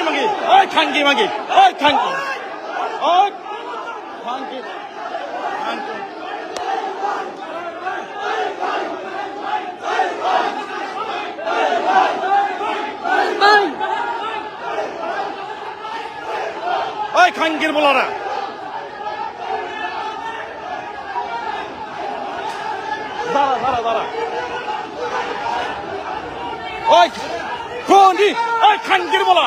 খাঙ্কি মাঙ্গি ওই খাঙ্কি মাঙ্গি ওই খাঙ্কি ওই খাঙ্কি খাঙ্কি ওই খাঙ্কির বলারা দাঁড়া দাঁড়া দাঁড়া ওই কোনি ওই খাঙ্কির বলা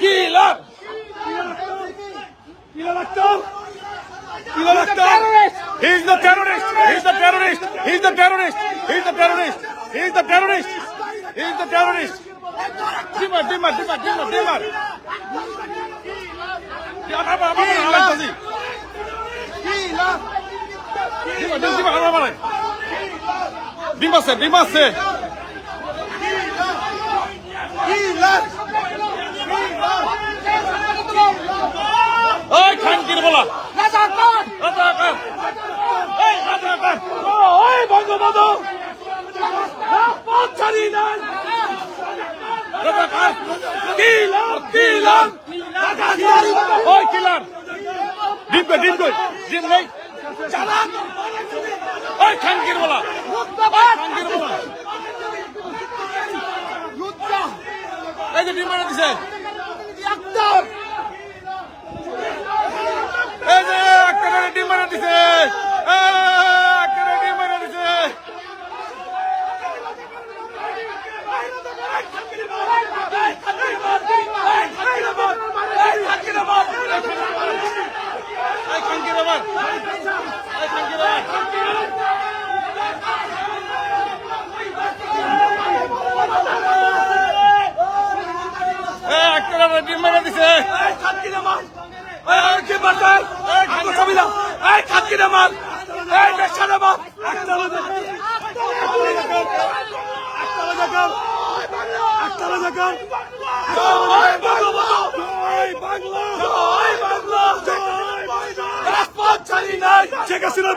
Killer killer He's the terrorist. He's the terrorist. He's the terrorist. He's the terrorist. He's the terrorist. He's the terrorist. Dimar, dimar, dimar, dimar, dimar. Apa apa apa apa খানকির বলা। রাজাকার এই রাজাকার। ওই বঙ্গবন্ধু। পথচারী নাই। রাজাকার। কিলার কিলার ওই কিলার ডিম কই ডিম কই ডিম নেই। চালাক ওই খানকির বলা। খানকির বলা। এই যে ডিম মারা দিছে। এই যে একটা ডিম মারা দিছে একটা ডিম মারা দিছে এই খানকির আবার এই খানকির আবার এই একটা ডিম মারা দিছে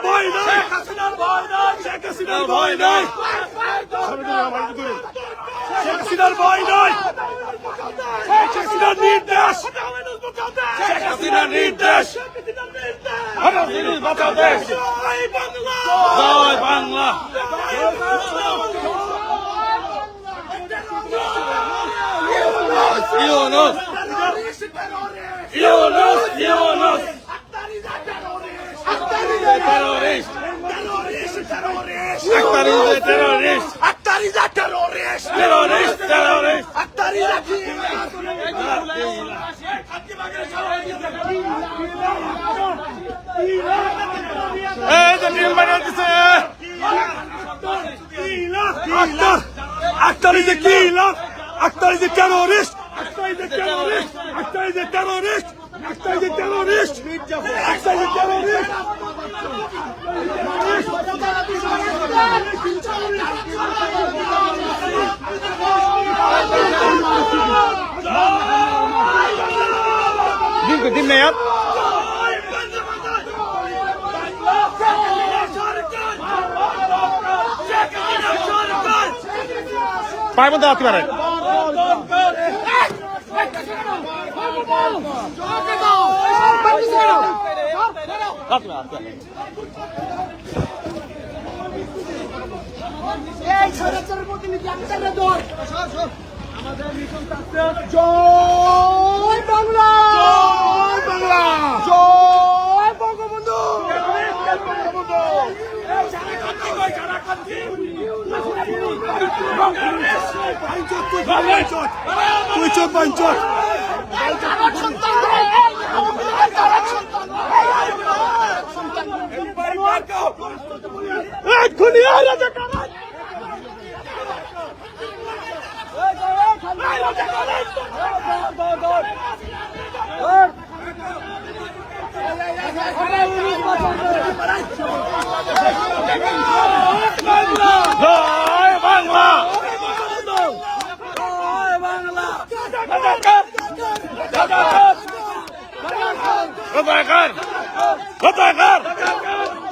ভয় নাই ভয় নাই শেখ ভয় নাই। শেখ নির্দেশ। শেখ নির্দেশ। বাঁচাও দেশ জয় বাংলা জয় Bangla Yunus Yunus Yunus terrorist terrorist is a terrorist. terrorist terrorist Akhtar is a killer. এই যে ডিম বানিয়ে দিছে Akhtar, Akhtar is a killer. Akhtar is a terrorist. Akhtar is a terrorist. Akhtar is a terrorist. Akhtar is a terrorist. Akhtar is a terrorist. ডিম ডিম নেই আর পায়ের মধ্যে রাখতে পারে রাখতে পারে, রাখতে পারে। এই স্বৈরাচারের প্রতিনিধি আমি চাইলে দল জয় বাংলা জয় বাংলা জয় বঙ্গবন্ধু তুই চোখ বাঞ্চত এক্ষুনি Bangla Bangla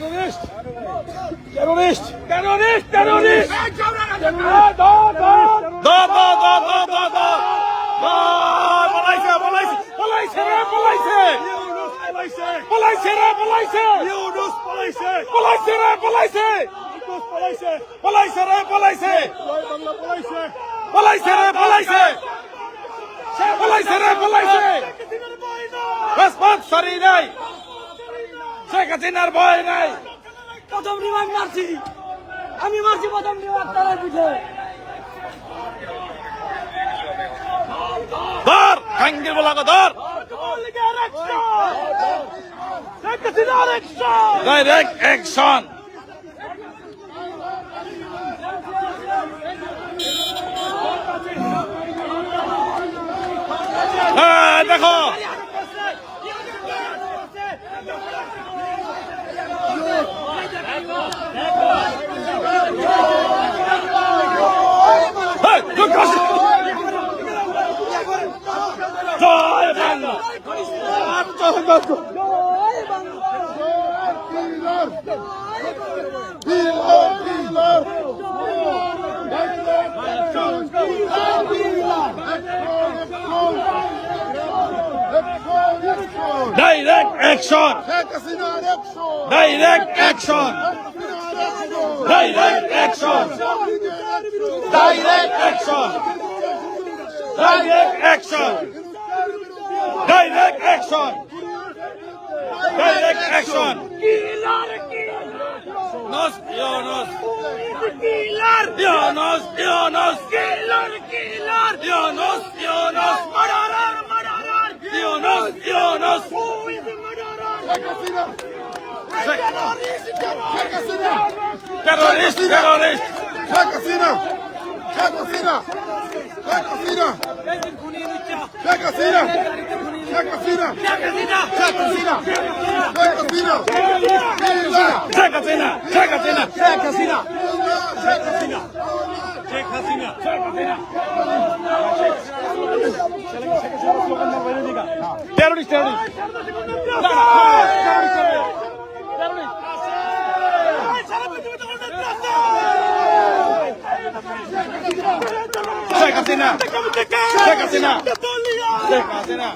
terrorist terrorist terrorist terrorist পলাইছে রে পলাইছে পলাইছে রে পলাইছে পলাইছে রাজপথ সরি নাই শেখ হাসিনার ভয় নাই। প্রথম রিমান্ড মারছি। আমি মারছি প্রথম রিমান্ড তারা পিঠে ধর খাঙ্গির বলা ধর। Direct action Direct action! হ্যাঁ দেখো Hey, look, guys. Joy Bangla direct action direct action direct action direct action direct action direct action direct action Nos, Jonas. Killer. Jonas, Jonas. Killer, killer. Jonas, Jonas. Murderer, murderer. Jonas, Jonas. Who is the murderer? Terrorist, terrorist. Sheikh Hasina, Sheikh Hasina, Sheikh Hasina, Sheikh Hasina, Sheikh Hasina, Sheikh Hasina. Terrorist, terrorist. Sheikh Hasina Sheikh Hasina Sheikh Hasina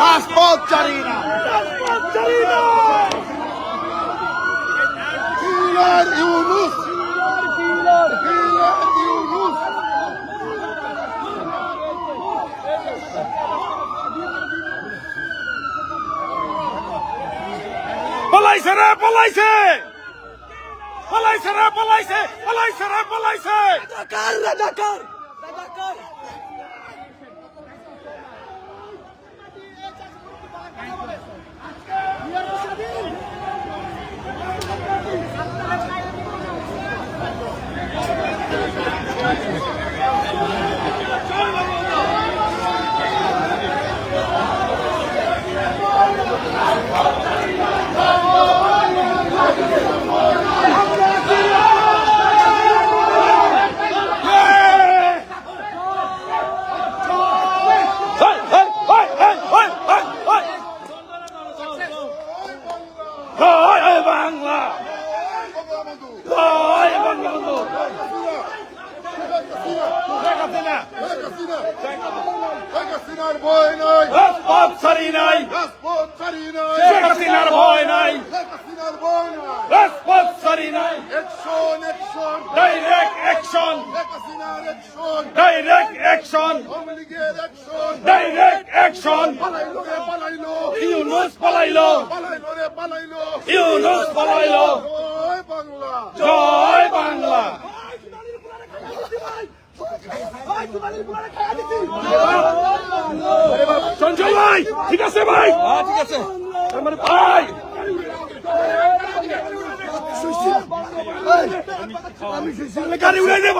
passport চারি না কিলার ইউনুস কিলার ইউনুস পলাইছে রে পলাইছে পলাইছে রে পলাইছে পলাইছে রে পলাইছে রাজাকার রাজাকার রাজাকার হেই, হেই, হেই, হেই, হেই, হেই, হেই। জয় বাংলা জয় বঙ্গবন্ধু শেখ হাসিনা হাসিনার ভয় নাই রাজপথ ছাড়ি নাই রাজপথ ছাড়ি নাই শেখ হাসিনার ভয় নাই শেখ হাসিনার ভয় নাই রাজপথ ছাড়ি নাই action action direct action Sheikh হাসিনার অ্যাকশন ডাইরেক্ট অ্যাকশন আওয়ামী লীগের অ্যাকশন ডাইরেক্ট পলাইল জয় বাংলা সঞ্জয় ভাই ঠিক আছে ভাই? হ্যাঁ ঠিক আছে। মানে ভাই। গাড়ি উড়াই দে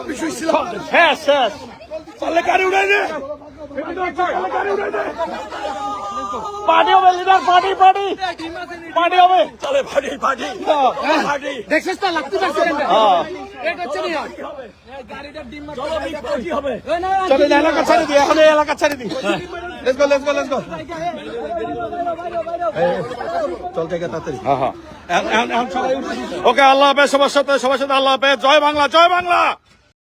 আমি শুইছিলাম। শেষ শেষ। পারলে গাড়ি উড়াই দে। পার্টি হবে লিডার পার্টি পার্টি। পার্টি হবে। চলে পার্টি পার্টি। পার্টি। দেখছিস তো লাগতে পারছে হ্যাঁ। এটা হচ্ছে না চলে না এলাকা ছাড়ে দি এখন এই এলাকা ছাড়ে দি let's go let's go let's go চল থেকে তাড়াতাড়ি হ্যাঁ হ্যাঁ ওকে আল্লাহ হাফেজ সবার সাথে সবার সাথে আল্লাহ হাফেজ জয় বাংলা জয় বাংলা